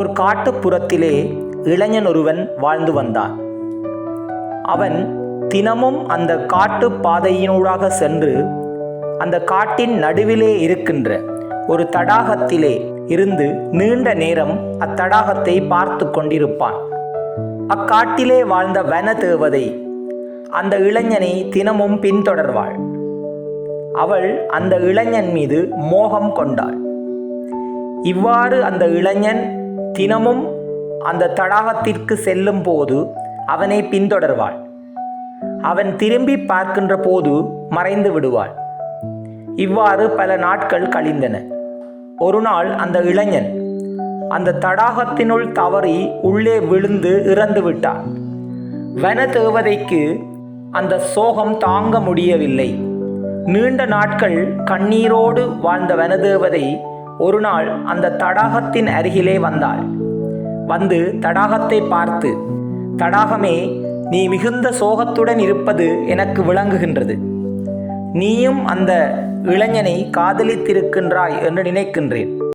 ஒரு காட்டுப்புறத்திலே இளைஞன் ஒருவன் வாழ்ந்து வந்தான். அவன் தினமும் அந்த காட்டு பாதையினூடாக சென்று அந்த காட்டின் நடுவிலே இருக்கின்ற ஒரு தடாகத்திலே இருந்து நீண்ட நேரம் அத்தடாகத்தை பார்த்து கொண்டிருப்பான். அக்காட்டிலே வாழ்ந்த வன தேவதை அந்த இளைஞனை தினமும் பின்தொடர்வாள். அவள் அந்த இளைஞன் மீது மோகம் கொண்டாள். இவ்வாறு அந்த இளைஞன் தினமும் அந்த தடாகத்திற்கு செல்லும் போது அவனை பின்தொடர்வாள். அவன் திரும்பி பார்க்கின்ற போது மறைந்து விடுவாள். இவ்வாறு பல நாட்கள் கழிந்தன. ஒரு நாள் அந்த இளைஞன் அந்த தடாகத்தினுள் தவறி உள்ளே விழுந்து இறந்து விட்டான். வன தேவதைக்கு அந்த சோகம் தாங்க முடியவில்லை. நீண்ட நாட்கள் கண்ணீரோடு வாழ்ந்த வனதேவதை ஒரு நாள் அந்த தடாகத்தின் அருகிலே வந்தாள். வந்து தடாகத்தை பார்த்து தடாகமே நீ மிகுந்த சோகத்துடன் இருப்பது எனக்கு விளங்குகின்றது. நீயும் அந்த இளைஞனை காதலித்திருக்கின்றாய் என்று நினைக்கின்றேன்.